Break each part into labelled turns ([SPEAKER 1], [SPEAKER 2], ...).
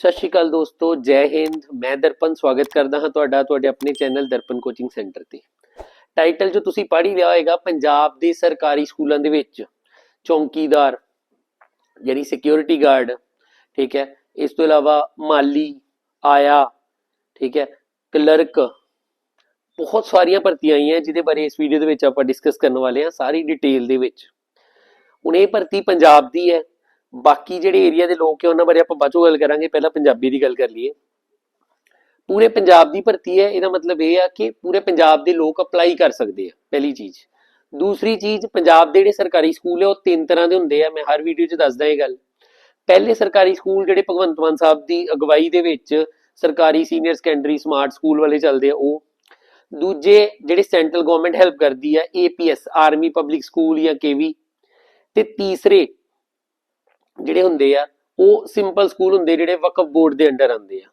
[SPEAKER 1] ਸਤਿ ਸ਼੍ਰੀ ਅਕਾਲ ਦੋਸਤੋ, ਜੈ ਹਿੰਦ। ਮੈਂ ਦਰਪਨ ਸਵਾਗਤ ਕਰਦਾ ਹਾਂ ਤੁਹਾਡਾ, ਤੁਹਾਡੇ ਆਪਣੇ ਚੈਨਲ ਦਰਪਨ ਕੋਚਿੰਗ ਸੈਂਟਰ ਤੇ। ਟਾਈਟਲ ਜੋ ਤੁਸੀਂ ਪੜ੍ਹ ਹੀ ਲਿਆ ਹੋਏਗਾ, ਪੰਜਾਬ ਦੇ ਸਰਕਾਰੀ ਸਕੂਲਾਂ ਦੇ ਵਿੱਚ ਚੌਂਕੀਦਾਰ, ਯਾਨੀ ਸਿਕਿਉਰਿਟੀ ਗਾਰਡ ਠੀਕ ਹੈ। ਇਸ ਤੋਂ ਇਲਾਵਾ ਮਾਲੀ, ਆਇਆ, ਠੀਕ ਹੈ। ਕਲਰਕ, ਬਹੁਤ ਸਾਰੀਆਂ ਭਰਤੀਆਂ ਆਈਆਂ, ਜਿਹਦੇ ਬਾਰੇ ਇਸ ਵੀਡੀਓ ਦੇ ਵਿੱਚ ਆਪਾਂ ਡਿਸਕਸ ਕਰਨ ਵਾਲੇ ਹਾਂ, ਸਾਰੀ ਡਿਟੇਲ ਦੇ ਵਿੱਚ। ਹੁਣ ਇਹ ਭਰਤੀ ਪੰਜਾਬ ਦੀ ਹੈ। ਬਾਕੀ ਜਿਹੜੇ ਏਰੀਆ ਦੇ ਲੋਕ ਹੈ, ਉਹਨਾਂ ਬਾਰੇ ਆਪਾਂ ਬਾਅਦ ਚੋਂ ਗੱਲ ਕਰਾਂਗੇ, ਪਹਿਲਾਂ ਪੰਜਾਬੀ ਦੀ ਗੱਲ ਕਰ ਲਈਏ। ਪੂਰੇ ਪੰਜਾਬ ਦੀ ਭਰਤੀ ਹੈ, ਇਹਦਾ ਮਤਲਬ ਇਹ ਆ ਕਿ ਪੂਰੇ ਪੰਜਾਬ ਦੇ ਲੋਕ ਅਪਲਾਈ ਕਰ ਸਕਦੇ ਆ, ਪਹਿਲੀ ਚੀਜ਼। ਦੂਸਰੀ ਚੀਜ਼, ਪੰਜਾਬ ਦੇ ਜਿਹੜੇ ਸਰਕਾਰੀ ਸਕੂਲ ਹੈ, ਉਹ ਤਿੰਨ ਤਰ੍ਹਾਂ ਦੇ ਹੁੰਦੇ ਆ, ਮੈਂ ਹਰ ਵੀਡੀਓ 'ਚ ਦੱਸਦਾ ਇਹ ਗੱਲ। ਪਹਿਲੇ ਸਰਕਾਰੀ ਸਕੂਲ ਜਿਹੜੇ ਭਗਵੰਤ ਮਾਨ ਸਾਹਿਬ ਦੀ ਅਗਵਾਈ ਦੇ ਵਿੱਚ ਸਰਕਾਰੀ ਸੀਨੀਅਰ ਸੈਕੰਡਰੀ ਸਮਾਰਟ ਸਕੂਲ ਵਾਲੇ ਚੱਲਦੇ ਆ, ਉਹ। ਦੂਜੇ ਜਿਹੜੇ ਸੈਂਟਰਲ ਗਵਰਨਮੈਂਟ ਹੈਲਪ ਕਰਦੀ ਆ ਏਪੀਐਸ ਆਰਮੀ ਪਬਲਿਕ ਸਕੂਲ ਜਾਂ ਕੇਵੀ ਤੇ ਤੀਸਰੇ ਜਿਹੜੇ ਹੁੰਦੇ ਆ, ਉਹ ਸਿੰਪਲ ਸਕੂਲ ਹੁੰਦੇ ਜਿਹੜੇ ਵਕਫ ਬੋਰਡ ਦੇ ਅੰਡਰ ਆਉਂਦੇ ਆ।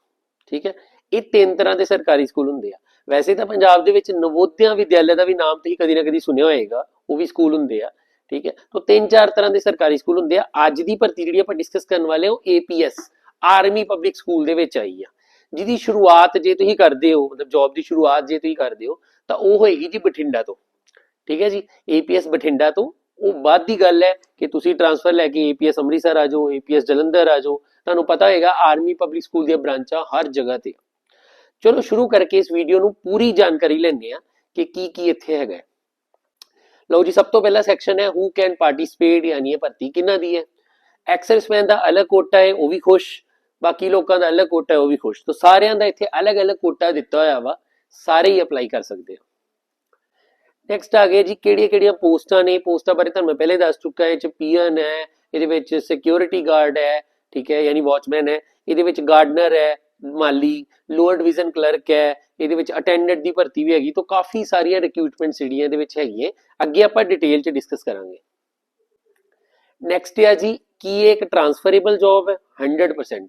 [SPEAKER 1] ਠੀਕ ਹੈ? ਇਹ ਤਿੰਨ ਤਰ੍ਹਾਂ ਦੇ ਸਰਕਾਰੀ ਸਕੂਲ ਹੁੰਦੇ ਆ। ਵੈਸੇ ਤਾਂ ਪੰਜਾਬ ਦੇ ਵਿੱਚ ਨਵੋਦਿਆ ਵਿਦਿਆਲਿਆ ਦਾ ਵੀ ਨਾਮ ਤੁਸੀਂ ਕਦੀ ਨਾ ਕਦੀ ਸੁਣਿਆ ਹੋਏਗਾ, ਉਹ ਵੀ ਸਕੂਲ ਹੁੰਦੇ ਆ। ਠੀਕ ਹੈ? ਤਾਂ ਤਿੰਨ ਚਾਰ ਤਰ੍ਹਾਂ ਦੇ ਸਰਕਾਰੀ ਸਕੂਲ ਹੁੰਦੇ ਆ। ਅੱਜ ਦੀ ਭਰਤੀ ਜਿਹੜੀ ਆਪਾਂ ਡਿਸਕਸ ਕਰਨ ਵਾਲੇ ਹਾਂ, ਉਹ ਏਪੀਐਸ ਆਰਮੀ ਪਬਲਿਕ ਸਕੂਲ ਦੇ ਵਿੱਚ ਆਈ ਆ। ਜਿਹਦੀ ਸ਼ੁਰੂਆਤ ਜੇ ਤੁਸੀਂ ਕਰਦੇ ਹੋ, ਮਤਲਬ ਜੌਬ ਦੀ ਸ਼ੁਰੂਆਤ ਜੇ ਤੁਸੀਂ ਕਰਦੇ ਹੋ, ਤਾਂ ਉਹ ਹੋਏਗੀ ਜੀ ਬਠਿੰਡਾ ਤੋਂ। ਠੀਕ ਹੈ ਜੀ? ਏਪੀਐਸ ਬਠਿੰਡਾ ਤੋਂ ਉਹ ਬਾਅਦ ਦੀ ਗੱਲ ਹੈ ਕਿ ਤੁਸੀਂ ਟ੍ਰਾਂਸਫਰ ਲੈ ਕੇ ਏਪੀਐਸ ਅੰਮ੍ਰਿਤਸਰ ਆ ਜਾਓ ਏਪੀਐਸ ਜਲੰਧਰ ਆ ਜਾਓ, ਤੁਹਾਨੂੰ ਪਤਾ ਹੋਏਗਾ ਆਰਮੀ ਪਬਲਿਕ ਸਕੂਲ ਦੀਆਂ ਬ੍ਰਾਂਚਾਂ ਹਰ ਜਗ੍ਹਾ ਤੇ ਚਲੋ ਸ਼ੁਰੂ ਕਰਕੇ ਇਸ ਵੀਡੀਓ ਨੂੰ ਪੂਰੀ ਜਾਣਕਾਰੀ ਲੈਂਦੇ ਆ ਕਿ ਕੀ ਕੀ ਇੱਥੇ ਹੈਗਾ ਲਓ ਜੀ, ਸਭ ਤੋਂ ਪਹਿਲਾ ਸੈਕਸ਼ਨ ਹੈ ਹੂ ਕੈਨ ਪਾਰਟਿਸਿਪੇਟ ਯਾਨੀ ਇਹ ਭਰਤੀ ਕਿਹਨਾਂ ਦੀ ਹੈ। ਐਕਸਰਸਮੈਨ ਦਾ ਅਲੱਗ ਕੋਟਾ ਹੈ, ਉਹ ਵੀ ਖੁਸ਼। ਬਾਕੀ ਲੋਕਾਂ ਦਾ ਅਲੱਗ ਕੋਟਾ ਹੈ, ਉਹ ਵੀ ਖੁਸ਼। ਤਾਂ ਸਾਰਿਆਂ ਦਾ ਇੱਥੇ ਅਲੱਗ-ਅਲੱਗ ਕੋਟਾ ਦਿੱਤਾ ਹੋਇਆ ਵਾ, ਸਾਰੇ ਹੀ ਅਪਲਾਈ ਕਰ ਸਕਦੇ ਆ। ਨੈਕਸਟ ਆ ਗਿਆ ਜੀ, ਕਿਹੜੀਆਂ ਕਿਹੜੀਆਂ ਪੋਸਟਾਂ ਨੇ? ਪੋਸਟਾਂ ਬਾਰੇ ਤੁਹਾਨੂੰ ਮੈਂ ਪਹਿਲੇ ਦੱਸ ਚੁੱਕਾ ਹਾਂ ਇਹ ਚ ਪੀਐਨ ਹੈ, ਇਹਦੇ ਵਿੱਚ ਸਿਕਿਉਰਿਟੀ ਗਾਰਡ ਹੈ, ਠੀਕ ਹੈ, ਯਾਨੀ ਵਾਚਮੈਨ ਹੈ, ਇਹਦੇ ਵਿੱਚ ਗਾਰਡਨਰ ਹੈ, ਮਾਲੀ ਲੋਅਰ ਡਿਵੀਜ਼ਨ ਕਲਰਕ ਹੈ, ਇਹਦੇ ਵਿੱਚ ਅਟੈਂਡੈਂਟ ਦੀ ਭਰਤੀ ਵੀ ਹੈਗੀ, ਤਾਂ ਕਾਫੀ ਸਾਰੀਆਂ ਰਿਕਰੂਟਮੈਂਟ ਜਿਹੜੀਆਂ ਇਹਦੇ ਵਿੱਚ ਹੈਗੀਆਂ, ਅੱਗੇ ਆਪਾਂ ਡਿਟੇਲ ਚ ਡਿਸਕਸ ਕਰਾਂਗੇ। ਨੈਕਸਟ ਹੈ ਜੀ, ਕੀ ਇਹ ਇੱਕ ਟਰਾਂਸਫਰੇਬਲ ਜੌਬ ਹੈ? 100%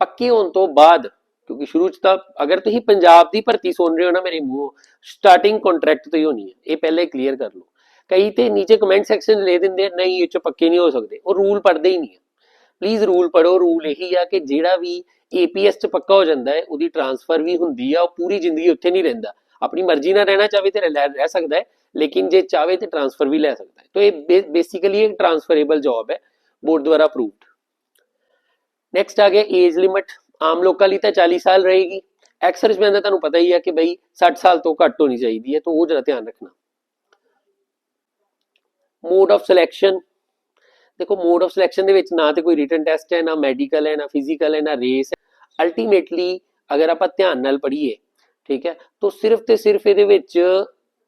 [SPEAKER 1] ਪੱਕੇ ਹੋਣ ਤੋਂ ਬਾਅਦ ਕਿਉਂਕਿ ਸ਼ੁਰੂ ਚ ਤਾਂ ਅਗਰ ਤੁਸੀਂ ਪੰਜਾਬ ਦੀ ਭਰਤੀ ਸੁਣ ਰਹੇ ਹੋ ਨਾ ਮੇਰੇ ਮੂੰਹ ਸਟਾਰਟਿੰਗ ਕੰਟਰੈਕਟ ਤੋਂ ਹੀ ਹੋਣੀ ਹੈ। ਇਹ ਪਹਿਲੇ ਕਲੀਅਰ ਕਰ ਲਓ। ਕਈ ਤੇ ਨੀਚੇ ਕਮੈਂਟ ਸੈਕਸ਼ਨ ਲੈ ਦਿੰਦੇ ਆ, ਨਹੀਂ, ਇਹ ਚ ਪੱਕੇ ਨਹੀਂ ਹੋ ਸਕਦੇ। ਉਹ ਰੂਲ ਪੜਦੇ ਹੀ ਨਹੀਂ ਹੈ। ਪਲੀਜ਼ ਰੂਲ ਪੜੋ ਰੂਲ ਇਹੀ ਆ ਕਿ ਜਿਹੜਾ ਵੀ ਏਪੀਐਸ ਚ ਪੱਕਾ ਹੋ ਜਾਂਦਾ ਹੈ, ਉਹਦੀ ਟਰਾਂਸਫਰ ਵੀ ਹੁੰਦੀ ਆ, ਉਹ ਪੂਰੀ ਜ਼ਿੰਦਗੀ ਉੱਥੇ ਨਹੀਂ ਰਹਿੰਦਾ। ਆਪਣੀ ਮਰਜ਼ੀ ਨਾਲ ਰਹਿਣਾ ਚਾਹੇ ਤੇ ਰਹਿ ਸਕਦਾ ਹੈ, ਲੇਕਿਨ ਜੇ ਚਾਹੇ ਤੇ ਟਰਾਂਸਫਰ ਵੀ ਲੈ ਸਕਦਾ ਹੈ। ਤਾਂ ਇਹ ਬੇਸਿਕਲੀ ਇੱਕ ਟਰਾਂਸਫਰੇਬਲ ਜੌਬ ਹੈ ਬੋਰਡ ਦੁਆਰਾ ਅਪਰੂਵਡ ਨੈਕਸਟ ਆ ਗਿਆ ਏਜ ਲਿਮਿਟ ਆਮ ਲੋਕਾਂ ਲਈ ਤਾਂ 40 ਸਾਲ ਰਹੇਗੀ। ਐਕਸਰਸਮੈਨ ਦਾ ਤੁਹਾਨੂੰ ਪਤਾ ਹੀ ਹੈ ਕਿ ਬਈ 60 ਸਾਲ ਤੋਂ ਘੱਟ ਹੋਣੀ ਚਾਹੀਦੀ ਹੈ, ਤਾਂ ਉਹ ਜਰਾ ਧਿਆਨ ਰੱਖਣਾ। ਮੋਡ ਆਫ ਸਿਲੈਕਸ਼ਨ ਦੇਖੋ ਮੋਡ ਆਫ ਸਿਲੈਕਸ਼ਨ ਦੇ ਵਿੱਚ ਨਾ ਤੇ ਕੋਈ ਰਿਟਨ ਟੈਸਟ ਹੈ, ਨਾ ਮੈਡੀਕਲ ਹੈ, ਨਾ ਫਿਜ਼ੀਕਲ ਹੈ, ਨਾ ਰੇਸ ਹੈ। ਅਲਟੀਮੇਟਲੀ ਅਗਰ ਆਪਾਂ ਧਿਆਨ ਨਾਲ ਪੜ੍ਹੀਏ, ਠੀਕ ਹੈ, ਤਾਂ ਸਿਰਫ ਤੇ ਸਿਰਫ ਇਹਦੇ ਵਿੱਚ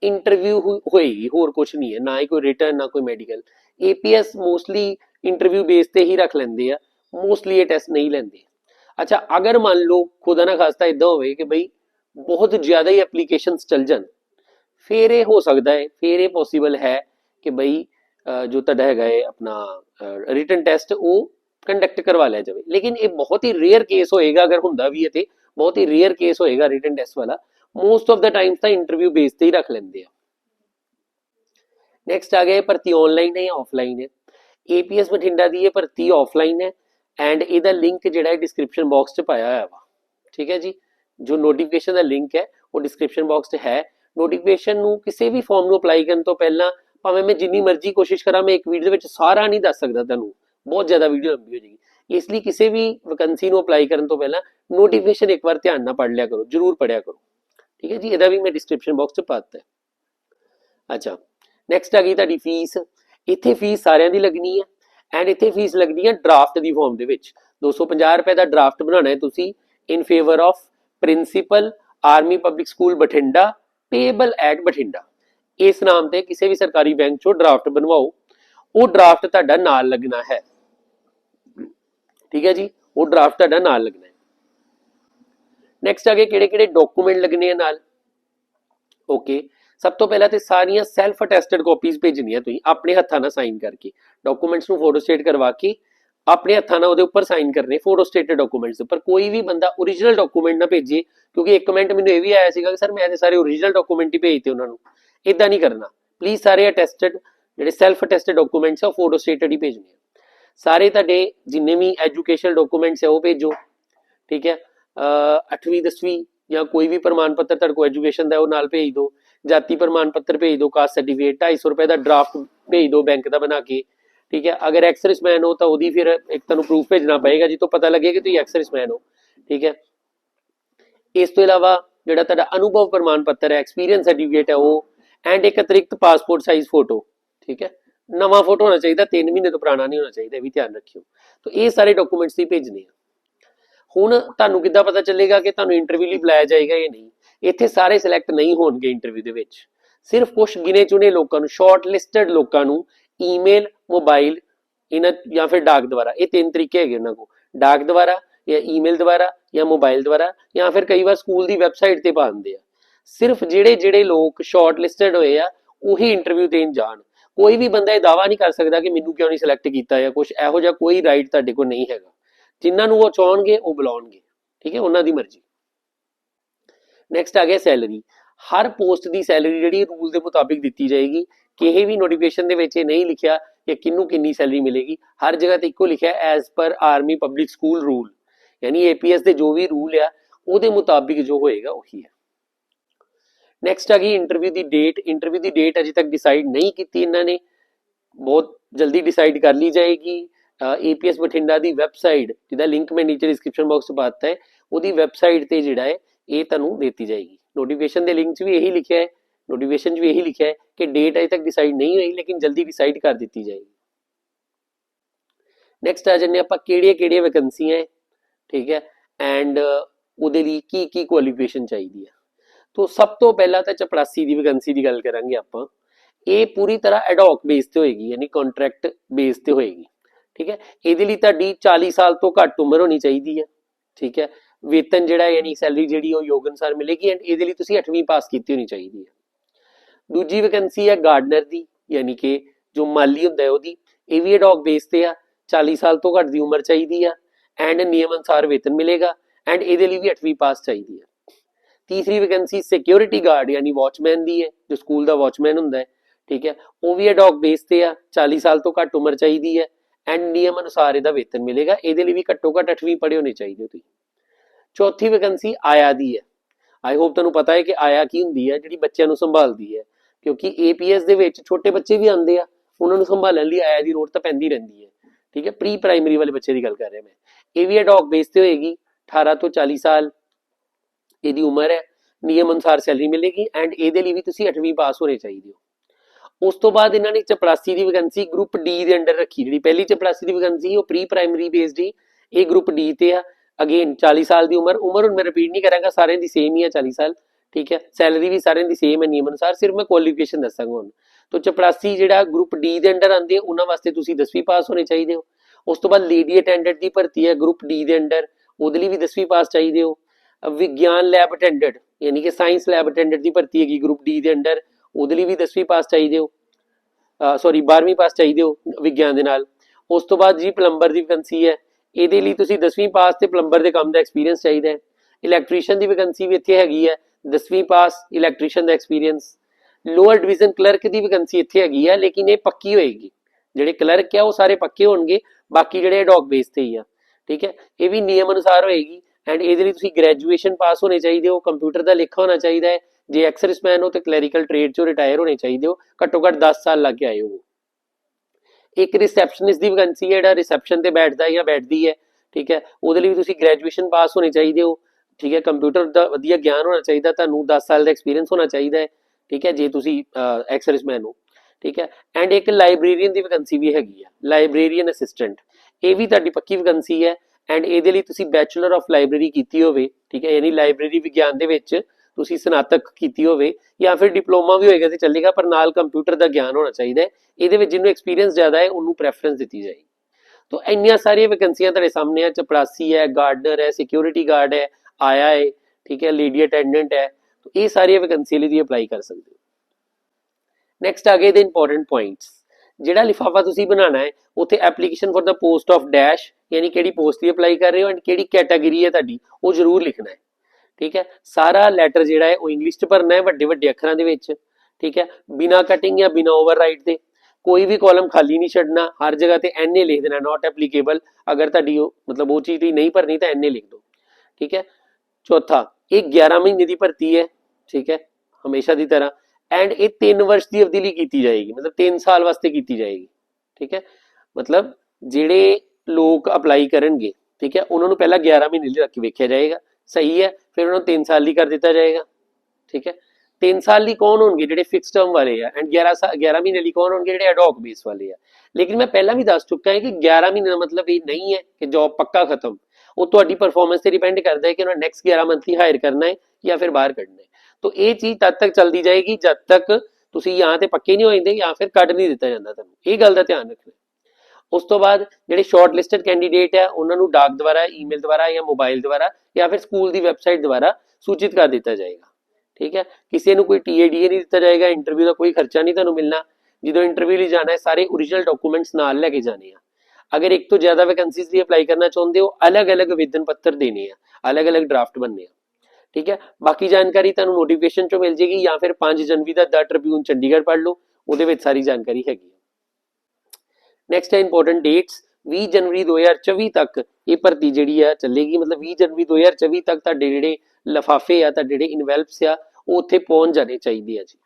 [SPEAKER 1] ਇੰਟਰਵਿਊ ਹੋਏਗੀ, ਹੋਰ ਕੁਝ ਨਹੀਂ ਹੈ, ਨਾ ਹੀ ਕੋਈ ਰਿਟਨ ਨਾ ਕੋਈ medical APS mostly interview base ਤੇ ਹੀ ਰੱਖ ਲੈਂਦੇ ਆ ਮੋਸਟਲੀ ਇਹ ਟੈਸਟ ਨਹੀਂ ਲੈਂਦੇ। ਅੱਛਾ ਅਗਰ ਮੰਨ ਲਓ ਖੁਦਾ ਨਾ ਖਾਸਤਾ ਇਦਾਂ ਹੋਵੇ ਕਿ ਬਈ ਬਹੁਤ ਜ਼ਿਆਦਾ ਹੀ ਐਪਲੀਕੇਸ਼ਨਸ ਚੱਲ ਜਾਣ ਫਿਰ ਇਹ ਹੋ ਸਕਦਾ ਹੈ ਫਿਰ ਇਹ ਪੋਸੀਬਲ ਹੈ ਕਿ ਬਈ ਅਹ ਜੋ ਤੁਹਾਡਾ ਹੈਗਾ ਹੈ ਆਪਣਾ ਰਿਟਨ ਟੈਸਟ ਉਹ ਕੰਡਕਟ ਕਰਵਾ ਲਿਆ ਜਾਵੇ ਲੇਕਿਨ ਇਹ ਬਹੁਤ ਹੀ ਰੇਅਰ ਕੇਸ ਹੋਏਗਾ ਅਗਰ ਹੁੰਦਾ ਵੀ ਹੈ ਤੇ ਬਹੁਤ ਹੀ ਰੇਅਰ ਕੇਸ ਹੋਏਗਾ ਰਿਟਨ ਟੈਸਟ ਵਾਲਾ ਮੋਸਟ ਆਫ ਦਾ ਟਾਈਮਸ ਤਾਂ ਇੰਟਰਵਿਊ ਬੇਸ ਤੇ ਹੀ ਰੱਖ ਲੈਂਦੇ ਆ ਨੈਕਸਟ ਆ ਗਿਆ ਇਹ ਭਰਤੀ ਆਨਲਾਈਨ ਹੈ ਜਾਂ ਆਫਲਾਈਨ ਹੈ ਏਪੀਐਸ ਬਠਿੰਡਾ ਦੀ ਇਹ ਭਰਤੀ ਆਫਲਾਈਨ ਹੈ ਐਂਡ ਇਹਦਾ ਲਿੰਕ ਜਿਹੜਾ ਹੈ ਡਿਸਕ੍ਰਿਪਸ਼ਨ ਬਾਕਸ 'ਚ ਪਾਇਆ ਹੋਇਆ ਵਾ। ਠੀਕ ਹੈ ਜੀ? ਜੋ ਨੋਟੀਫਿਕੇਸ਼ਨ ਦਾ ਲਿੰਕ ਹੈ, ਉਹ ਡਿਸਕ੍ਰਿਪਸ਼ਨ ਬਾਕਸ 'ਚ ਹੈ। ਨੋਟੀਫਿਕੇਸ਼ਨ ਨੂੰ ਕਿਸੇ ਵੀ ਫਾਰਮ ਨੂੰ ਅਪਲਾਈ ਕਰਨ ਤੋਂ ਪਹਿਲਾਂ ਭਾਵੇਂ ਮੈਂ ਜਿੰਨੀ ਮਰਜ਼ੀ ਕੋਸ਼ਿਸ਼ ਕਰਾਂ, ਮੈਂ ਇੱਕ ਵੀਡੀਓ ਦੇ ਵਿੱਚ ਸਾਰਾ ਨਹੀਂ ਦੱਸ ਸਕਦਾ ਤੁਹਾਨੂੰ। ਬਹੁਤ ਜ਼ਿਆਦਾ ਵੀਡੀਓ ਲੰਬੀ ਹੋ ਜਾਏਗੀ। ਇਸ ਲਈ ਕਿਸੇ ਵੀ ਵੈਕੈਂਸੀ ਨੂੰ ਅਪਲਾਈ ਕਰਨ ਤੋਂ ਪਹਿਲਾਂ ਨੋਟੀਫਿਕੇਸ਼ਨ ਇੱਕ ਵਾਰ ਧਿਆਨ ਨਾਲ ਪੜ੍ਹ ਲਿਆ ਕਰੋ, ਜਰੂਰ ਪੜ੍ਹਿਆ ਕਰੋ। ਠੀਕ ਹੈ ਜੀ? ਇਹਦਾ ਵੀ ਮੈਂ ਡਿਸਕ੍ਰਿਪਸ਼ਨ ਬਾਕਸ 'ਚ ਪਾ ਦਿੱਤਾ ਹੈ। ਅੱਛਾ। ਨੈਕਸਟ ਆ ਗਈ ਤੁਹਾਡੀ ਫੀਸ ਇੱਥੇ ਫੀਸ ਸਾਰਿਆਂ ਦੀ ਲੱਗਣੀ ਹੈ ਐਂਡ ਇੱਥੇ ਫੀਸ ਲੱਗਦੀ ਹੈ ਡਰਾਫਟ ਦੀ ਫਾਰਮ ਦੇ ਵਿੱਚ। 250 ਰੁਪਏ ਦਾ ਡਰਾਫਟ ਬਣਾਉਣਾ ਹੈ ਤੁਸੀਂ in favour of principal army public school Bathinda payable at Bathinda. ਇਸ ਨਾਮ ਤੇ ਕਿਸੇ ਵੀ ਸਰਕਾਰੀ ਬੈਂਕ ਚੋਂ ਡਰਾਫਟ ਬਣਵਾਓ। ਉਹ ਡਰਾਫਟ ਤੁਹਾਡਾ ਨਾਲ ਲੱਗਣਾ ਹੈ। ਠੀਕ ਹੈ ਜੀ? ਉਹ ਡਰਾਫਟ ਤੁਹਾਡਾ ਨਾਲ ਲੱਗਣਾ ਹੈ। ਨੈਕਸਟ ਆ ਕਿਹੜੇ ਕਿਹੜੇ ਡਾਕੂਮੈਂਟ ਲੱਗਣੇ ਆ ਨਾਲ? ਓਕੇ ਸਭ ਤੋਂ ਪਹਿਲਾਂ ਤੇ ਸਾਰੀਆਂ ਸੈਲਫ ਅਟੈਸਟਡ ਕਾਪੀਜ਼ ਭੇਜਣੀਆਂ ਤੁਸੀਂ, ਆਪਣੇ ਹੱਥਾਂ ਨਾਲ ਸਾਈਨ ਕਰਕੇ। ਡਾਕੂਮੈਂਟਸ ਨੂੰ ਫੋਟੋਸਟੇਟ ਕਰਵਾ ਕੇ, ਆਪਣੇ ਹੱਥਾਂ ਨਾਲ ਉਹਦੇ ਉੱਪਰ ਸਾਈਨ ਕਰਨੇ ਫੋਟੋਸਟੇਟਡ ਡਾਕੂਮੈਂਟਸ ਉੱਪਰ। ਕੋਈ ਵੀ ਬੰਦਾ origignal ਡਾਕੂਮੈਂਟ ਨਾ ਭੇਜੇ, ਕਿਉਂਕਿ ਇੱਕ ਮਿੰਟ ਮੈਨੂੰ ਇਹ ਵੀ ਆਇਆ ਸੀਗਾ ਕਿ ਸਰ ਮੈਂ ਤੇ ਸਾਰੇ origignal ਡਾਕੂਮੈਂਟ ਹੀ ਭੇਜਤੇ ਉਹਨਾਂ ਨੂੰ। ਇਦਾਂ ਨਹੀਂ ਕਰਨਾ। ਪਲੀਜ਼ ਸਾਰੇ ਅਟੈਸਟਡ ਜਿਹੜੇ ਸੈਲਫ ਅਟੈਸਟਡ ਡਾਕੂਮੈਂਟਸ ਆ ਫੋਟੋ ਸਟੇਟਡ ਹੀ ਭੇਜਣੇ ਸਾਰੇ ਤੁਹਾਡੇ ਜਿੰਨੇ ਵੀ ਐਜੂਕੇਸ਼ਨਲ ਡਾਕੂਮੈਂਟਸ ਹੈ ਉਹ ਭੇਜੋ। ਠੀਕ ਹੈ? 8ਵੀਂ 10ਵੀਂ ਜਾਂ ਕੋਈ ਵੀ ਪ੍ਰਮਾਣ ਪੱਤਰ ਤੁਹਾਡੇ ਕੋਲ ਐਜੂਕੇਸ਼ਨ ਦਾ ਉਹ ਨਾਲ ਭੇਜ ਦਿਓ। ਜਾਤੀ ਪ੍ਰਮਾਣ ਪੱਤਰ ਭੇਜ ਦਿਓ ਕਾਸਟ ਸਰਟੀਫਿਕੇਟ 250 ਰੁਪਏ ਦਾ ਡਰਾਫਟ ਭੇਜ ਦਿਓ ਬੈਂਕ ਦਾ ਬਣਾ ਕੇ, ਠੀਕ ਹੈ? ਅਗਰ ਐਕਸਰਸਮੈਨ ਹੋ ਤਾਂ ਉਹਦੀ ਫਿਰ ਇੱਕ ਤੁਹਾਨੂੰ ਪ੍ਰੂਫ ਭੇਜਣਾ ਪਏਗਾ ਜਿੱਤੋਂ ਪਤਾ ਲੱਗੇ ਕਿ ਤੁਸੀਂ ਐਕਸਰਸਮੈਨ ਹੋ, ਠੀਕ ਹੈ? ਇਸ ਤੋਂ ਇਲਾਵਾ ਜਿਹੜਾ ਤੁਹਾਡਾ ਅਨੁਭਵ ਪ੍ਰਮਾਣ ਪੱਤਰ ਹੈ ਐਕਸਪੀਰੀਅੰਸ ਸਰਟੀਫਿਕੇਟ ਹੈ ਉਹ ਐਂਡ ਇੱਕ ਅਤਿਰਿਕਤ ਪਾਸਪੋਰਟ ਸਾਈਜ਼ ਫੋਟੋ ਠੀਕ ਹੈ? ਨਵਾਂ ਫੋਟੋ ਹੋਣਾ ਚਾਹੀਦਾ 3 ਮਹੀਨੇ ਤੋਂ ਪੁਰਾਣਾ ਨਹੀਂ ਹੋਣਾ ਚਾਹੀਦਾ, ਇਹ ਵੀ ਧਿਆਨ ਰੱਖਿਓ। ਤਾਂ ਇਹ ਸਾਰੇ ਡਾਕੂਮੈਂਟਸ ਹੀ ਭੇਜਣੇ ਆ। ਹੁਣ ਤੁਹਾਨੂੰ ਕਿੱਦਾਂ ਪਤਾ ਚੱਲੇਗਾ ਕਿ ਤੁਹਾਨੂੰ ਇੰਟਰਵਿਊ ਲਈ ਬੁਲਾਇਆ ਜਾਏਗਾ ਜਾਂ ਨਹੀਂ? ਇੱਥੇ ਸਾਰੇ ਸਿਲੈਕਟ ਨਹੀਂ ਹੋਣਗੇ ਇੰਟਰਵਿਊ ਦੇ ਵਿੱਚ। ਸਿਰਫ ਕੁਝ ਗਿਣੇ ਚੁਣੇ ਲੋਕਾਂ ਨੂੰ ਸ਼ਾਰਟ ਲਿਸਟਡ ਲੋਕਾਂ ਨੂੰ ਈਮੇਲ ਮੋਬਾਈਲ ਇਹਨਾਂ ਜਾਂ ਫਿਰ ਡਾਕ ਦੁਆਰਾ। ਇਹ ਤਿੰਨ ਤਰੀਕੇ ਹੈਗੇ ਉਹਨਾਂ ਕੋਲ। ਡਾਕ ਦੁਆਰਾ ਜਾਂ ਈਮੇਲ ਦੁਆਰਾ ਜਾਂ ਮੋਬਾਈਲ ਦੁਆਰਾ ਜਾਂ ਫਿਰ ਕਈ ਵਾਰ ਸਕੂਲ ਦੀ ਵੈਬਸਾਈਟ ਤੇ ਪਾ ਦਿੰਦੇ ਆ। ਸਿਰਫ ਜਿਹੜੇ ਜਿਹੜੇ ਲੋਕ ਸ਼ਾਰਟ ਲਿਸਟਡ ਹੋਏ ਆ, ਉਹੀ ਇੰਟਰਵਿਊ ਦੇਣ ਜਾਣ। ਕੋਈ ਵੀ ਬੰਦਾ ਇਹ ਦਾਵਾ ਨਹੀਂ ਕਰ ਸਕਦਾ ਕਿ ਮੈਨੂੰ ਕਿਉਂ ਨਹੀਂ ਸਿਲੈਕਟ ਕੀਤਾ ਜਾਂ ਕੁਝ ਇਹੋ ਜਿਹਾ ਕੋਈ ਰਾਈਟ ਤੁਹਾਡੇ ਕੋਲ ਨਹੀਂ ਹੈਗਾ। ਜਿਨ੍ਹਾਂ ਨੂੰ ਉਹ ਚਾਹਣਗੇ, ਉਹ ਬੁਲਾਉਣਗੇ। ਠੀਕ ਹੈ? ਉਹਨਾਂ ਦੀ ਮਰਜ਼ੀ। ਨੈਕਸਟ ਆ ਗਿਆ ਸੈਲਰੀ ਹਰ ਪੋਸਟ ਦੀ ਸੈਲਰੀ ਜਿਹੜੀ ਰੂਲ ਦੇ ਮੁਤਾਬਿਕ ਦਿੱਤੀ ਜਾਏਗੀ। ਕਿਸੇ ਵੀ ਨੋਟੀਫਿਕੇਸ਼ਨ ਦੇ ਵਿੱਚ ਇਹ ਨਹੀਂ ਲਿਖਿਆ ਕਿ ਕਿੰਨੂੰ ਕਿੰਨੀ ਸੈਲਰੀ ਮਿਲੇਗੀ। ਹਰ ਜਗ੍ਹਾ ਤੇ ਇੱਕੋ ਲਿਖਿਆ ਐਜ਼ ਪਰ ਆਰਮੀ ਪਬਲਿਕ ਸਕੂਲ ਰੂਲ ਯਾਨੀ ਏਪੀਐਸ ਦੇ ਜੋ ਵੀ ਰੂਲ ਆ, ਉਹਦੇ ਮੁਤਾਬਿਕ ਜੋ ਹੋਏਗਾ, ਉਹੀ ਹੈ। ਨੈਕਸਟ ਆ ਗਈ ਇੰਟਰਵਿਊ ਦੀ ਡੇਟ ਇੰਟਰਵਿਊ ਦੀ ਡੇਟ ਅਜੇ ਤੱਕ ਡਿਸਾਈਡ ਨਹੀਂ ਕੀਤੀ ਇਹਨਾਂ ਨੇ। ਬਹੁਤ ਜਲਦੀ ਡਿਸਾਈਡ ਕਰ ਲਈ ਜਾਏਗੀ। ਏਪੀਐਸ ਬਠਿੰਡਾ ਦੀ ਵੈਬਸਾਈਟ ਜਿਹਦਾ ਲਿੰਕ ਮੈਂ ਨੀਚੇ ਡਿਸਕ੍ਰਿਪਸ਼ਨ ਬਾਕਸ 'ਚ ਪਾਤਾ ਹੈ, ਉਹਦੀ ਵੈਬਸਾਈਟ ਤੇ ਜਿਹੜਾ ਹੈ ਇਹ ਤੁਹਾਨੂੰ ਦਿੱਤੀ ਜਾਏਗੀ। ਨੋਟੀਫਿਕੇਸ਼ਨ ਦੇ ਲਿੰਕ 'ਚ ਵੀ ਇਹੀ ਲਿਖਿਆ ਹੈ। ਨੋਟੀਫਿਕੇਸ਼ਨ 'ਚ ਵੀ ਇਹੀ ਲਿਖਿਆ ਹੈ ਕਿ ਡੇਟ ਅਜੇ ਤੱਕ ਡਿਸਾਈਡ ਨਹੀਂ ਹੋਈ, ਲੇਕਿਨ ਜਲਦੀ ਡਿਸਾਈਡ ਕਰ ਦਿੱਤੀ ਜਾਏਗੀ। ਨੈਕਸਟ ਆ ਜੰਨੇ ਆਪਾਂ ਕਿਹੜੀਆਂ ਕਿਹੜੀਆਂ ਵੈਕੈਂਸੀਆਂ ਹੈ ਠੀਕ ਹੈ? ਐਂਡ ਉਹਦੇ ਲਈ ਕੀ ਕੀ ਕੁਆਲੀਫਿਕੇਸ਼ਨ ਚਾਹੀਦੀ ਹੈ ਤੋਂ ਸਭ ਤੋਂ ਪਹਿਲਾਂ ਤਾਂ ਚਪੜਾਸੀ ਦੀ ਵੈਕੈਂਸੀ ਦੀ ਗੱਲ ਕਰਾਂਗੇ ਆਪਾਂ। ਇਹ ਪੂਰੀ ਤਰ੍ਹਾਂ ਐਡੌਕ ਬੇਸ ਤੇ ਹੋਏਗੀ, ਯਾਨੀ ਕੰਟਰੈਕਟ ਬੇਸ ਤੇ ਹੋਏਗੀ। ਠੀਕ ਹੈ? ਇਹਦੇ ਲਈ ਤੁਹਾਡੀ 40 ਸਾਲ ਤੋਂ ਘੱਟ ਉਮਰ ਹੋਣੀ ਚਾਹੀਦੀ ਹੈ। ਠੀਕ ਹੈ? ਵੇਤਨ ਜਿਹੜਾ ਯਾਨੀ ਸੈਲਰੀ ਜਿਹੜੀ ਉਹ ਯੋਗ ਅਨੁਸਾਰ ਮਿਲੇਗੀ ਐਂਡ ਇਹਦੇ ਲਈ ਤੁਸੀਂ 8ਵੀਂ ਪਾਸ ਕੀਤੀ ਹੋਣੀ ਚਾਹੀਦੀ ਹੈ ਦੂਜੀ ਵੈਕੈਂਸੀ ਹੈ ਗਾਰਡਨਰ ਦੀ ਯਾਨੀ ਕਿ ਜੋ ਮਾਲੀ ਹੁੰਦਾ ਹੈ ਉਹਦੀ ਇਹ ਵੀ ਐਡੌਕ ਬੇਸ ਤੇ ਆ 40 ਸਾਲ ਤੋਂ ਘੱਟ ਦੀ ਉਮਰ ਚਾਹੀਦੀ ਆ ਐਂਡ ਨਿਯਮ ਅਨੁਸਾਰ ਵੇਤਨ ਮਿਲੇਗਾ ਐਂਡ ਇਹਦੇ ਲਈ ਵੀ 8ਵੀਂ ਪਾਸ ਚਾਹੀਦੀ ਆ ਤੀਸਰੀ ਵੈਕੈਂਸੀ ਸਿਕਿਉਰਿਟੀ ਗਾਰਡ ਯਾਨੀ ਵਾਚਮੈਨ ਦੀ ਹੈ ਜੋ ਸਕੂਲ ਦਾ ਵਾਚਮੈਨ ਹੁੰਦਾ ਹੈ ਠੀਕ ਹੈ ਉਹ ਵੀ ਐਡੌਕ ਬੇਸ ਤੇ ਆ 40 ਸਾਲ ਤੋਂ ਘੱਟ ਉਮਰ ਚਾਹੀਦੀ ਹੈ ਐਂਡ ਨਿਯਮ ਅਨੁਸਾਰ ਇਹਦਾ ਵੇਤਨ ਮਿਲੇਗਾ ਇਹਦੇ ਲਈ ਵੀ ਘੱਟੋ ਘੱਟ 8ਵੀਂ ਪੜ੍ਹੇ ਹੋਣੇ ਚਾਹੀਦੇ ਹੋ ਤੁਸੀਂ ਚੌਥੀ ਵੈਕੈਂਸੀ ਆਇਆ ਦੀ ਹੈ। ਆਈ ਹੋਪ ਤੁਹਾਨੂੰ ਪਤਾ ਹੈ ਕਿ ਆਇਆ ਕੀ ਹੁੰਦੀ ਹੈ, ਜਿਹੜੀ ਬੱਚਿਆਂ ਨੂੰ ਸੰਭਾਲਦੀ ਹੈ। ਕਿਉਂਕਿ ਏਪੀਐਸ ਦੇ ਵਿੱਚ ਛੋਟੇ ਬੱਚੇ ਵੀ ਆਉਂਦੇ ਆ, ਉਹਨਾਂ ਨੂੰ ਸੰਭਾਲਣ ਲਈ ਆਇਆ ਦੀ ਲੋੜ ਤਾਂ ਪੈਂਦੀ ਰਹਿੰਦੀ ਹੈ। ਠੀਕ ਹੈ ਪ੍ਰੀ ਪ੍ਰਾਇਮਰੀ ਵਾਲੇ ਬੱਚੇ ਦੀ ਗੱਲ ਕਰ ਰਿਹਾ ਮੈਂ। ਇਹ ਵੀ ਐਡੌਕ ਬੇਸ ਤੇ ਹੋਏਗੀ 18 ਤੋਂ 40 ਸਾਲ ਇਹਦੀ ਉਮਰ ਹੈ, ਨਿਯਮ ਅਨੁਸਾਰ ਸੈਲਰੀ ਮਿਲੇਗੀ ਐਂਡ ਇਹਦੇ ਲਈ ਵੀ ਤੁਸੀਂ 8ਵੀਂ ਪਾਸ ਹੋਣੇ ਚਾਹੀਦੇ ਹੋ। ਉਸ ਤੋਂ ਬਾਅਦ ਇਹਨਾਂ ਨੇ ਚਪੜਾਸੀ ਦੀ ਵੈਕੈਂਸੀ ਗਰੁੱਪ ਡੀ ਦੇ ਅੰਡਰ ਰੱਖੀ। ਜਿਹੜੀ ਪਹਿਲੀ ਚਪੜਾਸੀ ਦੀ ਵੈਕੈਂਸੀ ਉਹ ਪ੍ਰੀ ਪ੍ਰਾਇਮਰੀ ਬੇਸਡ ਹੀ ਇਹ ਗਰੁੱਪ ਡੀ ਤੇ ਆ। ਅਗੇਨ 40 ਸਾਲ ਦੀ ਉਮਰ ਉਮਰ ਹੁਣ ਮੈਂ ਰਿਪੀਟ ਨਹੀਂ ਕਰਾਂਗਾ ਸਾਰਿਆਂ ਦੀ ਸੇਮ ਹੀ ਆ 40 ਸਾਲ ਠੀਕ ਹੈ ਸੈਲਰੀ ਵੀ ਸਾਰਿਆਂ ਦੀ ਸੇਮ ਹੈ ਨਿਯਮ ਅਨੁਸਾਰ ਸਿਰਫ ਮੈਂ ਕੁਆਲੀਫਿਕੇਸ਼ਨ ਦੱਸਾਂਗਾ ਹੁਣ ਤੋਂ ਚਪੜਾਸੀ ਜਿਹੜਾ ਗਰੁੱਪ ਡੀ ਦੇ ਅੰਡਰ ਆਉਂਦੇ ਉਹਨਾਂ ਵਾਸਤੇ ਤੁਸੀਂ 10ਵੀਂ ਪਾਸ ਹੋਣੇ ਚਾਹੀਦੇ ਹੋ ਉਸ ਤੋਂ ਬਾਅਦ ਲੇਡੀ ਅਟੈਂਡੈਂਟ ਦੀ ਭਰਤੀ ਹੈ ਗਰੁੱਪ ਡੀ ਦੇ ਅੰਡਰ ਉਹਦੇ ਲਈ ਵੀ 10ਵੀਂ ਪਾਸ ਚਾਹੀਦੇ ਹੋ ਵਿਗਿਆਨ ਲੈਬ ਅਟੈਂਡੈਂਟ ਯਾਨੀ ਕਿ ਸਾਇੰਸ ਲੈਬ ਅਟੈਂਡੈਂਟ ਦੀ ਭਰਤੀ ਹੈਗੀ ਗਰੁੱਪ ਡੀ ਦੇ ਅੰਡਰ ਉਹਦੇ ਲਈ ਵੀ 10ਵੀਂ ਪਾਸ ਚਾਹੀਦੇ ਹੋ ਸੌਰੀ 12ਵੀਂ ਪਾਸ ਚਾਹੀਦੇ ਹੋ ਵਿਗਿਆਨ ਦੇ ਨਾਲ ਉਸ ਤੋਂ ਬਾਅਦ ਜੀ ਪਲੰਬਰ ਦੀ ਵੈਕੈਂਸੀ ਹੈ ਇਹਦੇ ਲਈ ਤੁਸੀਂ 10ਵੀਂ ਪਾਸ ਤੇ ਪਲੰਬਰ ਦੇ ਕੰਮ ਦਾ ਐਕਸਪੀਰੀਅੰਸ ਚਾਹੀਦਾ ਹੈ। ਇਲੈਕਟ੍ਰੀਸ਼ੀਅਨ ਦੀ ਵੈਕੈਂਸੀ ਵੀ ਇੱਥੇ ਹੈਗੀ ਹੈ। 10ਵੀਂ ਪਾਸ ਇਲੈਕਟ੍ਰੀਸ਼ੀਅਨ ਦਾ ਐਕਸਪੀਰੀਅੰਸ ਲੋਅਰ ਡਿਵੀਜ਼ਨ ਕਲਰਕ ਦੀ ਵੈਕੈਂਸੀ ਇੱਥੇ ਹੈਗੀ ਹੈ, ਲੇਕਿਨ ਇਹ ਪੱਕੀ ਹੋਏਗੀ। ਜਿਹੜੇ ਕਲਰਕ ਆ, ਉਹ ਸਾਰੇ ਪੱਕੇ ਹੋਣਗੇ। ਬਾਕੀ ਜਿਹੜੇ ਡੌਗ ਬੇਸ ਤੇ ਹੀ ਆ। ਠੀਕ ਹੈ? ਇਹ ਵੀ ਨਿਯਮ ਅਨੁਸਾਰ ਹੋਏਗੀ। ਐਂਡ ਇਹਦੇ ਲਈ ਤੁਸੀਂ ਗ੍ਰੈਜੂਏਸ਼ਨ ਪਾਸ ਹੋਣੇ ਚਾਹੀਦੇ ਹੋ। ਕੰਪਿਊਟਰ ਦਾ ਲਿਖਾ ਹੋਣਾ ਚਾਹੀਦਾ ਹੈ। ਜੇ ਐਕਸਰਸਮੈਨ ਹੋ, ਤੇ ਕਲੈਰੀਕਲ ਟ੍ਰੇਡ ਚੋਂ ਰਿਟਾਇਰ ਹੋਣੇ ਚਾਹੀਦੇ ਹੋ। ਘੱਟੋ ਘੱਟ 10 ਸਾਲ ਲੱਗ ਕੇ ਆਏ ਹੋ ਇੱਕ ਰਿਸੈਪਸ਼ਨਿਸਟ ਦੀ ਵੈਕੈਂਸੀ ਹੈ, ਜਿਹੜਾ ਰਿਸੈਪਸ਼ਨ ਤੇ ਬੈਠਦਾ ਜਾਂ ਬੈਠਦੀ ਹੈ, ਠੀਕ ਹੈ, ਉਹਦੇ ਲਈ ਵੀ ਤੁਸੀਂ ਗ੍ਰੈਜੂਏਸ਼ਨ ਪਾਸ ਹੋਣੇ ਚਾਹੀਦੇ ਹੋ, ਠੀਕ ਹੈ ਕੰਪਿਊਟਰ ਦਾ ਵਧੀਆ ਗਿਆਨ ਹੋਣਾ ਚਾਹੀਦਾ, ਤੁਹਾਨੂੰ 10 ਸਾਲ ਦਾ ਐਕਸਪੀਰੀਅੰਸ ਹੋਣਾ ਚਾਹੀਦਾ ਹੈ, ਠੀਕ ਹੈ, ਜੇ ਤੁਸੀਂ ਐਕਸਰਸਮੈਨ ਹੋ, ਠੀਕ ਹੈ ਐਂਡ ਇੱਕ ਲਾਇਬ੍ਰੇਰੀਅਨ ਦੀ ਵੈਕੈਂਸੀ ਵੀ ਹੈਗੀ ਆ ਲਾਇਬ੍ਰੇਰੀਅਨ ਅਸਿਸਟੈਂਟ ਇਹ ਵੀ ਤੁਹਾਡੀ ਪੱਕੀ ਵੈਕੈਂਸੀ ਹੈ ਐਂਡ ਇਹਦੇ ਲਈ ਤੁਸੀਂ ਬੈਚਲਰ ਆਫ ਲਾਇਬ੍ਰੇਰੀ ਕੀਤੀ ਹੋਵੇ, ਠੀਕ ਹੈ, ਯਾਨੀ ਲਾਇਬ੍ਰੇਰੀ ਵਿਗਿਆਨ ਦੇ ਵਿੱਚ ਤੁਸੀਂ ਸਨਾਤਕ ਕੀਤੀ ਹੋਵੇ ਜਾਂ ਫਿਰ ਡਿਪਲੋਮਾ ਵੀ ਹੋਏਗਾ ਤੇ ਚੱਲੇਗਾ, ਪਰ ਨਾਲ ਕੰਪਿਊਟਰ ਦਾ ਗਿਆਨ ਹੋਣਾ ਚਾਹੀਦਾ ਹੈ। ਇਹਦੇ ਵਿੱਚ ਜਿਹਨੂੰ ਐਕਸਪੀਰੀਅੰਸ ਜ਼ਿਆਦਾ ਹੈ, ਉਹਨੂੰ ਪ੍ਰੈਫਰੈਂਸ ਦਿੱਤੀ ਜਾਏਗੀ। ਤੋਂ ਇੰਨੀਆਂ ਸਾਰੀਆਂ ਵੈਕੈਂਸੀਆਂ ਤੁਹਾਡੇ ਸਾਹਮਣੇ ਆ, ਚਪੜਾਸੀ ਹੈ ਗਾਰਡਨਰ ਹੈ ਸਿਕਿਉਰਿਟੀ ਗਾਰਡ ਹੈ, ਆਇਆ ਹੈ, ਠੀਕ ਹੈ ਲੇਡੀ ਅਟੈਂਡੈਂਟ ਹੈ। तो ਇਹ ਸਾਰੀਆਂ ਵੈਕੈਂਸੀ ਲਈ ਤੁਸੀਂ ਅਪਲਾਈ ਕਰ ਸਕਦੇ ਹੋ। ਨੈਕਸਟ ਆ ਗਏ ਦੇ ਇੰਪੋਰਟੈਂਟ ਪੁਆਇੰਟਸ ਜਿਹੜਾ ਲਿਫਾਫਾ ਤੁਸੀਂ ਬਣਾਉਣਾ ਹੈ, ਉੱਥੇ application for the post of dash ਯਾਨੀ ਕਿਹੜੀ ਪੋਸਟ ਲਈ ਅਪਲਾਈ ਕਰ ਰਹੇ ਹੋ ਐਂਡ ਕਿਹੜੀ ਕੈਟਾਗਰੀ ਹੈ ਤੁਹਾਡੀ, ਉਹ ਜ਼ਰੂਰ ਲਿਖਣਾ ਹੈ। ਠੀਕ ਹੈ? ਸਾਰਾ ਲੈਟਰ ਜਿਹੜਾ ਹੈ ਉਹ ਇੰਗਲਿਸ਼ ਚ ਭਰਨਾ ਹੈ ਵੱਡੇ ਵੱਡੇ ਅੱਖਰਾਂ ਦੇ ਵਿੱਚ, ਠੀਕ ਹੈ? ਬਿਨਾ ਕਟਿੰਗ ਜਾਂ ਬਿਨਾ ਓਵਰਰਾਈਟ ਦੇ। ਕੋਈ ਵੀ ਕਾਲਮ ਖਾਲੀ ਨਹੀਂ ਛੱਡਣਾ, ਹਰ ਜਗ੍ਹਾ ਤੇ ਐਨਏ ਲਿਖ ਦੇਣਾ ਨਾਟ ਐਪਲੀਕੇਬਲ ਅਗਰ ਤੁਹਾਡੀ ਉਹ, ਮਤਲਬ ਉਹ ਚੀਜ਼ ਤੁਸੀਂ ਨਹੀਂ ਭਰਨੀ ਤਾਂ ਐਨਏ ਲਿਖ ਦਿਓ, ਠੀਕ ਹੈ? ਚੌਥਾ, ਇਹ 11 ਮਹੀਨੇ ਦੀ ਭਰਤੀ ਹੈ, ਠੀਕ ਹੈ? ਹਮੇਸ਼ਾ ਦੀ ਤਰ੍ਹਾਂ। ਐਂਡ ਇਹ 3 ਵਰਸ਼ ਦੀ ਅਵਧੀ ਲਈ ਕੀਤੀ ਜਾਏਗੀ, ਮਤਲਬ 3 ਸਾਲ ਵਾਸਤੇ ਕੀਤੀ ਜਾਏਗੀ, ਠੀਕ ਹੈ? ਮਤਲਬ ਜਿਹੜੇ ਲੋਕ ਅਪਲਾਈ ਕਰਨਗੇ, ਠੀਕ ਹੈ? ਉਹਨਾਂ ਨੂੰ ਪਹਿਲਾਂ 11 ਮਹੀਨੇ ਲਈ ਰੱਖ ਕੇ ਵੇਖਿਆ ਜਾਏਗਾ। ਸਹੀ ਹੈ? ਫਿਰ ਉਹਨਾਂ ਨੂੰ 3 ਸਾਲ ਲਈ ਕਰ ਦਿੱਤਾ ਜਾਏਗਾ, ਠੀਕ ਹੈ? 3 ਸਾਲ ਲਈ ਕੌਣ ਹੋਣਗੇ ਜਿਹੜੇ ਫਿਕਸ ਟਰਮ ਵਾਲੇ ਆ ਐਂਡ 11 ਸਾਲ 11 ਮਹੀਨੇ ਲਈ ਕੌਣ ਹੋਣਗੇ ਜਿਹੜੇ ਐਡਹੌਕ ਬੇਸ ਵਾਲੇ ਆ? ਲੇਕਿਨ ਮੈਂ ਪਹਿਲਾਂ ਵੀ ਦੱਸ ਚੁੱਕਾ ਹਾਂ ਕਿ 11 ਮਹੀਨੇ ਦਾ ਮਤਲਬ ਇਹ ਨਹੀਂ ਹੈ ਕਿ ਜੌਬ ਪੱਕਾ ਖਤਮ। ਉਹ ਤੁਹਾਡੀ ਪਰਫਾਰਮੈਂਸ ਤੇ ਡਿਪੈਂਡ ਕਰਦਾ ਹੈ ਕਿ ਉਹਨਾਂ ਨੈਕਸਟ 11 ਮੰਥਲੀ ਹਾਇਰ ਕਰਨਾ ਹੈ ਜਾਂ ਫਿਰ ਬਾਹਰ ਕੱਢਣਾ ਹੈ। ਤਾਂ ਇਹ ਚੀਜ਼ ਤਦ ਤੱਕ ਚੱਲਦੀ ਜਾਏਗੀ ਜਦ ਤੱਕ ਤੁਸੀਂ ਜਾਂ ਤੇ ਪੱਕੇ ਨਹੀਂ ਹੋ ਜਾਂਦੇ ਜਾਂ ਫਿਰ ਕੱਢ ਨਹੀਂ ਦਿੱਤਾ ਜਾਂਦਾ ਤੁਹਾਨੂੰ। ਇਹ ਗੱਲ ਦਾ ਧਿਆਨ ਰੱਖਣਾ ਉਸ ਤੋਂ ਬਾਅਦ ਜਿਹੜੇ ਸ਼ਾਰਟ ਲਿਸਟਡ ਕੈਂਡੀਡੇਟ ਹੈ, ਉਹਨਾਂ ਨੂੰ ਡਾਕ ਦੁਆਰਾ ਈਮੇਲ ਦੁਆਰਾ ਜਾਂ ਮੋਬਾਈਲ ਦੁਆਰਾ ਜਾਂ ਫਿਰ ਸਕੂਲ ਦੀ ਵੈਬਸਾਈਟ ਦੁਆਰਾ ਸੂਚਿਤ ਕਰ ਦਿੱਤਾ ਜਾਏਗਾ। ਠੀਕ ਹੈ? ਕਿਸੇ ਨੂੰ ਕੋਈ ਟੀਏਡੀਏ ਨਹੀਂ ਦਿੱਤਾ ਜਾਏਗਾ ਇੰਟਰਵਿਊ ਦਾ ਕੋਈ ਖਰਚਾ ਨਹੀਂ ਤੁਹਾਨੂੰ ਮਿਲਣਾ। ਜਦੋਂ ਇੰਟਰਵਿਊ ਲਈ ਜਾਣਾ ਹੈ, ਸਾਰੇ ਓਰੀਜਨਲ ਡਾਕੂਮੈਂਟਸ ਨਾਲ ਲੈ ਕੇ ਜਾਣੇ ਆ। ਅਗਰ ਇੱਕ ਤੋਂ ਜ਼ਿਆਦਾ ਵੈਕੈਂਸੀਜ਼ ਲਈ ਅਪਲਾਈ ਕਰਨਾ ਚਾਹੁੰਦੇ ਹੋ, ਅਲੱਗ-ਅਲੱਗ ਆਵੇਦਨ ਪੱਤਰ ਦੇਣੇ ਆ। ਅਲੱਗ-ਅਲੱਗ ਡਰਾਫਟ ਬਣਨੇ ਆ। ਠੀਕ ਹੈ? ਬਾਕੀ ਜਾਣਕਾਰੀ ਤੁਹਾਨੂੰ ਨੋਟੀਫਿਕੇਸ਼ਨ ਚੋਂ ਮਿਲ ਜੇਗੀ ਜਾਂ ਫਿਰ 5 ਜਨਵਰੀ ਦਾ ਦਾ ਟ੍ਰਿਬਿਊਨ ਚੰਡੀਗੜ੍ਹ ਪੜ੍ਹ ਲਓ। ਉਹਦੇ ਵਿੱਚ ਸਾਰੀ ਜਾਣਕਾਰੀ ਹੈਗੀ ਨੈਕਸਟ ਹੈ ਇੰਪੋਰਟੈਂਟ ਡੇਟਸ 20 ਜਨਵਰੀ 2024 ਤੱਕ। ਇਹ ਭਰਤੀ ਜਿਹੜੀ ਆ ਚੱਲੇਗੀ, ਮਤਲਬ 20 ਜਨਵਰੀ 2024 ਤੱਕ ਤੁਹਾਡੇ ਜਿਹੜੇ ਲਫਾਫੇ ਆ, ਤੁਹਾਡੇ ਜਿਹੜੇ ਇਨਵੈਲਪਸ ਆ, ਉਹ ਉੱਥੇ ਪਹੁੰਚ ਜਾਣੇ ਚਾਹੀਦੇ ਆ ਜੀ।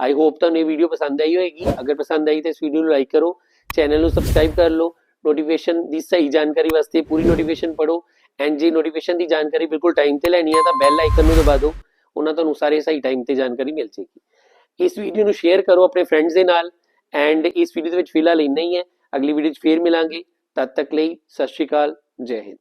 [SPEAKER 1] ਆਈ ਹੋਪ ਤੁਹਾਨੂੰ ਇਹ ਵੀਡੀਓ ਪਸੰਦ ਆਈ ਹੋਏਗੀ। ਅਗਰ ਪਸੰਦ ਆਈ ਤਾਂ ਇਸ ਵੀਡੀਓ ਨੂੰ ਲਾਈਕ ਕਰੋ ਚੈਨਲ ਨੂੰ ਸਬਸਕ੍ਰਾਈਬ ਕਰ ਲਓ। ਨੋਟੀਫਿਕੇਸ਼ਨ ਦੀ ਸਹੀ ਜਾਣਕਾਰੀ ਵਾਸਤੇ ਪੂਰੀ ਨੋਟੀਫਿਕੇਸ਼ਨ ਪੜੋ ਐਂਡ ਜੇ ਨੋਟੀਫਿਕੇਸ਼ਨ ਦੀ ਜਾਣਕਾਰੀ ਬਿਲਕੁਲ ਟਾਈਮ ਤੇ ਲੈਣੀ ਹੈ ਤਾਂ ਬੈਲ ਆਈਕਨ ਨੂੰ ਦਬਾ ਦਿਓ। ਉਹਨਾਂ ਤੁਹਾਨੂੰ ਸਾਰੇ ਸਹੀ ਟਾਈਮ ਤੇ ਜਾਣਕਾਰੀ ਮਿਲ ਜੇਗੀ ਇਸ ਵੀਡੀਓ ਨੂੰ ਸ਼ੇਅਰ ਕਰੋ ਆਪਣੇ ਫਰੈਂਡਸ ਦੇ ਨਾਲ। ਐਂਡ ਇਸ ਵੀਡੀਓ ਦੇ ਵਿੱਚ ਫਿਲਹਾਲ ਇੰਨਾ ਹੀ ਹੈ। ਅਗਲੀ ਵੀਡੀਓ 'ਚ ਫੇਰ ਮਿਲਾਂਗੇ। ਤਦ ਤੱਕ ਲਈ ਸਤਿ ਸ਼੍ਰੀ ਅਕਾਲ। ਜੈ ਹਿੰਦ।